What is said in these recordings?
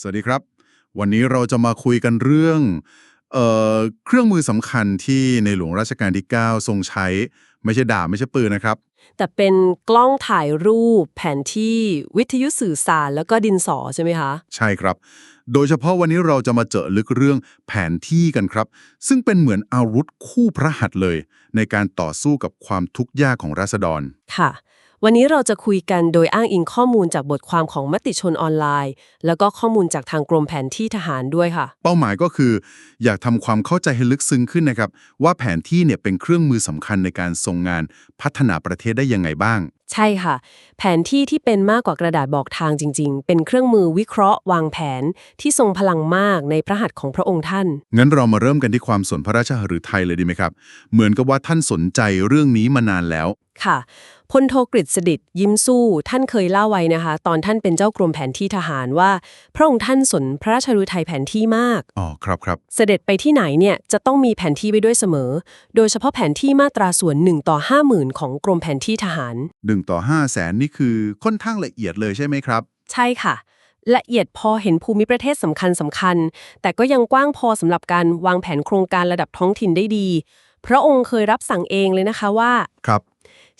สวัสดีครับ วันนี้เราจะมาคุยกันเรื่องเอ่อเครื่องมือสำคัญที่ในหลวงรัชกาลที่ 9 ทรงใช้ ไม่ใช่ดาบไม่ใช่ปืนนะครับ แต่เป็นกล้องถ่ายรูปแผนที่วิทยุสื่อสารแล้วก็ดินสอใช่ไหมคะ ใช่ครับ โดยเฉพาะวันนี้เราจะมาเจาะลึกเรื่องแผนที่กันครับ ซึ่งเป็นเหมือนอาวุธคู่พระหัตถ์เลย ในการต่อสู้กับความทุกข์ยากของราษฎรค่ะ วันนี้เราจะคุยกันโดยอ้างอิงข้อมูลจากบทความของมติชนออนไลน์ แล้วก็ข้อมูลจากทางกรมแผนที่ทหารด้วยค่ะ เป้าหมายก็คือ อยากทำความเข้าใจให้ลึกซึ้งขึ้นนะครับ ว่าแผนที่เนี่ยเป็นเครื่องมือสำคัญในการทรงงานพัฒนาประเทศได้ยังไงบ้าง ใช่ค่ะ แผนที่ที่เป็นมากกว่ากระดาษบอกทางจริง ๆ เป็นเครื่องมือวิเคราะห์ วางแผนที่ทรงพลังมากในพระหัตถ์ของพระองค์ท่าน งั้นเรามาเริ่มกันที่ความสนพระราชหฤทัยเลยดีไหมครับ เหมือนกับว่าท่านสนใจเรื่องนี้มานานแล้ว ค่ะพลโทกฤษฎิตยิ้มสู้ ท่านเคยเล่าไว้นะคะ ตอนท่านเป็นเจ้ากรมแผนที่ทหารว่า พระองค์ท่านสนพระราชฤทัยแผนที่มากอ๋อครับครับ เสด็จไปที่ไหนเนี่ยจะต้องมีแผนที่ไว้ด้วยเสมอ โดยเฉพาะแผนที่มาตราส่วน1ต่อ50,000 ของกรมแผนที่ทหารหนึ่งต่อห้าแสนนี่คือค่อนข้างละเอียดเลยใช่ไหมครับ ใช่ค่ะ ละเอียดพอเห็นภูมิประเทศสำคัญสำคัญ แต่ก็ยังกว้างพอสำหรับการวางแผนโครงการระดับท้องถิ่นได้ดี พระองค์เคยรับสั่งเองเลยนะคะว่าครับ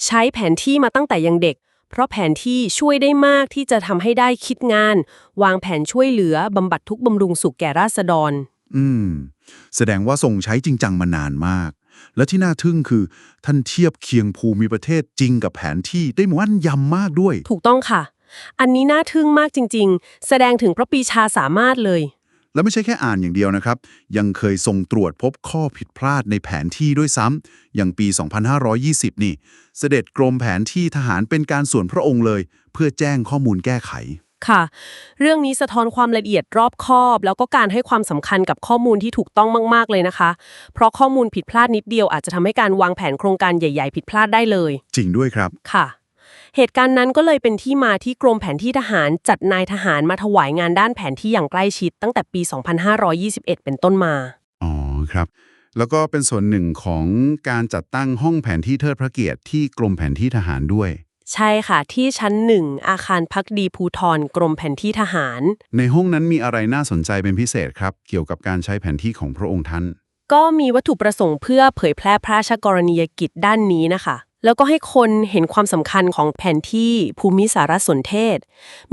ใช้แผนที่มาตั้งแต่ยังเด็ก เพราะแผนที่ช่วยได้มากที่จะทำให้ได้คิดงาน วางแผนช่วยเหลือบำบัดทุกข์บำรุงสุขแก่ราษฎร อืม แสดงว่าทรงใช้จริงจังมานานมาก และที่น่าทึ่งคือ ท่านเทียบเคียงภูมิประเทศจริงกับแผนที่ได้มั่นยำมากด้วย ถูกต้องค่ะ อันนี้น่าทึ่งมากจริง ๆ แสดงถึงพระปรีชาสามารถเลย และไม่ใช่แค่อ่านอย่างเดียวนะครับ ยังเคยทรงตรวจพบข้อผิดพลาดในแผนที่ด้วยซ้ำอย่างปี 2520 นี่ เสด็จกรมแผนที่ทหารเป็นการส่วนพระองค์เลย เพื่อแจ้งข้อมูลแก้ไขค่ะ เรื่องนี้สะท้อนความละเอียดรอบคอบ แล้วก็การให้ความสำคัญกับข้อมูลที่ถูกต้องมาก ๆ เลยนะคะ เพราะข้อมูลผิดพลาดนิดเดียวอาจจะทำให้การวางแผนโครงการใหญ่ ๆ ผิดพลาดได้เลย จริงด้วยครับค่ะ เหตุการณ์นั้นก็เลยเป็นที่มาที่กรมแผนที่ทหารจัดนายทหารมาถวายงานด้านแผนที่อย่างใกล้ชิด ตั้งแต่ปี 2521 เป็นต้นมา อ๋อครับ แล้วก็เป็นส่วนหนึ่งของการจัดตั้งห้องแผนที่เทิดพระเกียรติที่กรมแผนที่ทหารด้วย ใช่ค่ะ ที่ชั้นหนึ่งอาคารพักดีภูทรกรมแผนที่ทหาร ในห้องนั้นมีอะไรน่าสนใจเป็นพิเศษครับ เกี่ยวกับการใช้แผนที่ของพระองค์ท่านก็มีวัตถุประสงค์เพื่อเผยแพร่พระราชกรณียกิจด้านนี้นะคะ แล้วก็ให้คนเห็นความสำคัญของแผนที่ภูมิสารสนเทศ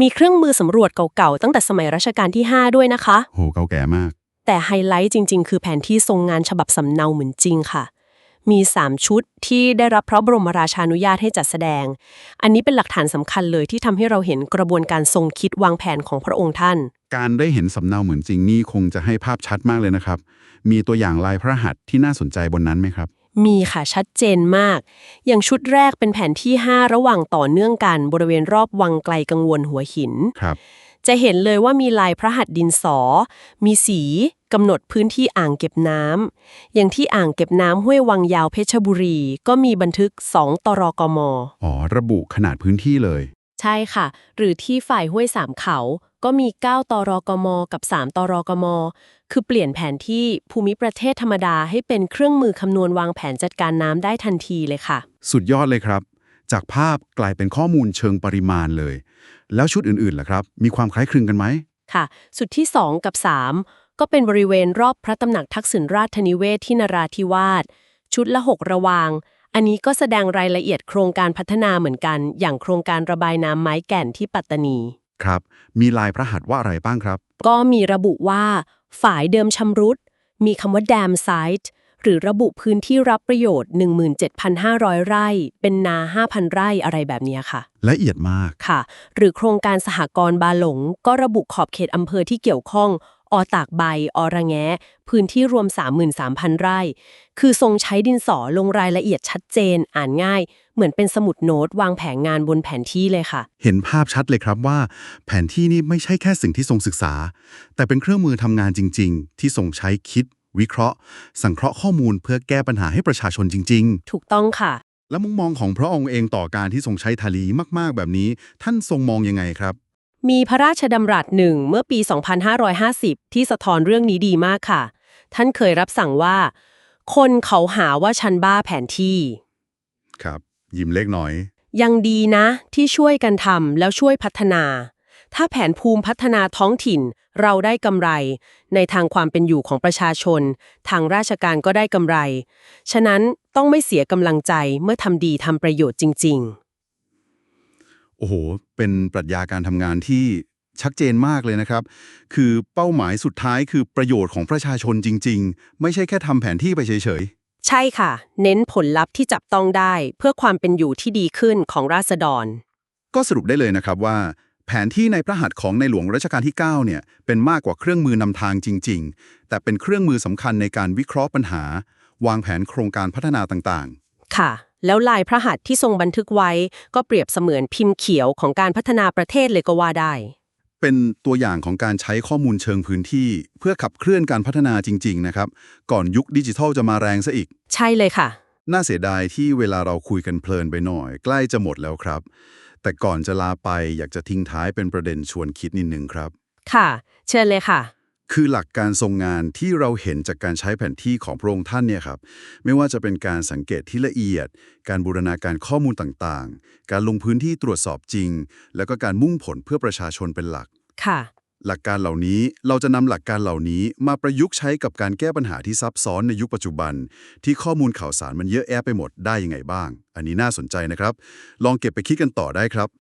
มีเครื่องมือสำรวจเก่าๆ ตั้งแต่สมัยรัชกาลที่ 5 ด้วยนะคะ โหเก่าแก่มาก แต่ไฮไลท์จริง ๆ คือแผนที่ทรงงานฉบับสำเนาเหมือนจริงค่ะ มี 3 ชุดที่ได้รับพระบรมราชานุญาตให้จัดแสดง อันนี้เป็นหลักฐานสำคัญเลยที่ทำให้เราเห็นกระบวนการทรงคิดวางแผนของพระองค์ท่าน การได้เห็นสำเนาเหมือนจริงนี่คงจะให้ภาพชัดมากเลยนะครับ มีตัวอย่างลายพระหัตถ์ที่น่าสนใจบนนั้นไหมครับ มีค่ะชัดเจนมาก อย่างชุดแรกเป็นแผนที่ 5 ระหว่างต่อเนื่องกันบริเวณรอบวังไกลกังวลหัวหิน ครับ จะเห็นเลยว่ามีลายพระหัตถ์ดินสอ มีสีกำหนดพื้นที่อ่างเก็บน้ำ อย่างที่อ่างเก็บน้ำห้วยวังยาวเพชรบุรี ก็มีบันทึก 2 ตรกม อ๋อ ระบุขนาดพื้นที่เลย ใช่ค่ะ หรือที่ฝ่ายห้วยสามเขา ก็มี 9 ตรกม กับ 3 ตรกม คือเปลี่ยนแผนที่ภูมิประเทศธรรมดาให้เป็นเครื่องมือคำนวณวางแผนจัดการน้ำได้ทันทีเลยค่ะ สุดยอดเลยครับ จากภาพกลายเป็นข้อมูลเชิงปริมาณเลย แล้วชุดอื่นๆล่ะครับ มีความคล้ายคลึงกันไหมค่ะสุดที่ 2 กับ 3 ก็เป็นบริเวณรอบพระตำหนักทักษิณราชธนิเวศที่นราธิวาสชุดละ6ระวาง อันนี้ก็แสดงรายละเอียดโครงการพัฒนาเหมือนกัน อย่างโครงการระบายน้ำไม้แก่นที่ปัตตานี ครับ มีลายพระหัตถ์ว่าอะไรบ้างครับ ก็มีระบุว่าฝ่ายเดิมชำรุด มีคำว่า dam site หรือระบุพื้นที่รับประโยชน์ 17,500 ไร่ เป็นนา 5,000 ไร่อะไรแบบเนี้ยค่ะ ละเอียดมาก ค่ะ หรือโครงการสหกรณ์บาหลง ก็ระบุขอบเขตอำเภอที่เกี่ยวข้อง อตากใบ อระแงะ พื้นที่รวม 33,000 ไร่ คือทรงใช้ดินสอลงรายละเอียดชัดเจน อ่านง่าย เหมือนเป็นสมุดโน้ต วางแผนงานบนแผนที่เลยค่ะ เห็นภาพชัดเลยครับว่า แผนที่นี่ไม่ใช่แค่สิ่งที่ทรงศึกษา แต่เป็นเครื่องมือทำงานจริง ๆ ที่ทรงใช้คิด วิเคราะห์ สังเคราะห์ข้อมูลเพื่อแก้ปัญหาให้ประชาชนจริงถูกต้องค่ะๆและมุมมองของพระองค์เองต่อการที่ทรงใช้ทาลีมาก ๆ แบบนี้ ท่านทรงมองยังไงครับ มีพระราชดำรัสหนึ่งเมื่อปี 2550 ที่สะท้อนเรื่องนี้ดีมากค่ะ ท่านเคยรับสั่งว่า คนเขาหาว่าฉันบ้าแผนที่ ครับ ยิ้มเล็กน้อย ยังดีนะ ที่ช่วยกันทำแล้วช่วยพัฒนา ถ้าแผนภูมิพัฒนาท้องถิ่น เราได้กำไร ในทางความเป็นอยู่ของประชาชน ทางราชการก็ได้กำไร ฉะนั้นต้องไม่เสียกำลังใจเมื่อทำดีทำประโยชน์จริง โอ้โห เป็นปรัชญาการทำงานที่ชัดเจนมากเลยนะครับ คือเป้าหมายสุดท้ายคือประโยชน์ของประชาชนจริง ๆ ไม่ใช่แค่ทำแผนที่ไปเฉยๆ ใช่ค่ะ เน้นผลลัพธ์ที่จับต้องได้เพื่อความเป็นอยู่ที่ดีขึ้นของราษฎรๆก็สรุปได้เลยนะครับว่า แผนที่ในพระหัตถ์ของในหลวงรัชกาลที่ 9 เนี่ย เป็นมากกว่าเครื่องมือนำทางจริง ๆ แต่เป็นเครื่องมือสำคัญในการวิเคราะห์ปัญหา วางแผนโครงการพัฒนาต่างๆ ค่ะ แล้วลายพระหัตถ์ที่ทรงบันทึกไว้ก็เปรียบเสมือนพิมพ์เขียวของการพัฒนาประเทศเลยก็ว่าได้ เป็นตัวอย่างของการใช้ข้อมูลเชิงพื้นที่ เพื่อขับเคลื่อนการพัฒนาจริง ๆ นะครับ ก่อนยุคดิจิทัลจะมาแรงซะอีก ใช่เลยค่ะ น่าเสียดายที่เวลาเราคุยกันเพลินไปหน่อย ใกล้จะหมดแล้วครับ แต่ก่อนจะลาไปอยากจะทิ้งท้ายเป็นประเด็นชวนคิดนิดนึงครับ ค่ะ เชิญเลยค่ะ คือหลักการทรงงานที่เราเห็นจากการใช้แผนที่ของพระองค์ท่านเนี่ยครับ ไม่ว่าจะเป็นการสังเกตที่ละเอียด การบูรณาการข้อมูลต่างๆ การลงพื้นที่ตรวจสอบจริง แล้วก็การมุ่งผลเพื่อประชาชนเป็นหลัก ค่ะ หลักการเหล่านี้เราจะนำหลักการเหล่านี้มาประยุกต์ใช้กับการแก้ปัญหาที่ซับซ้อนในยุคปัจจุบัน ที่ข้อมูลข่าวสารมันเยอะแยะไปหมดได้ยังไงบ้าง อันนี้น่าสนใจนะครับ ลองเก็บไปคิดกันต่อได้ครับ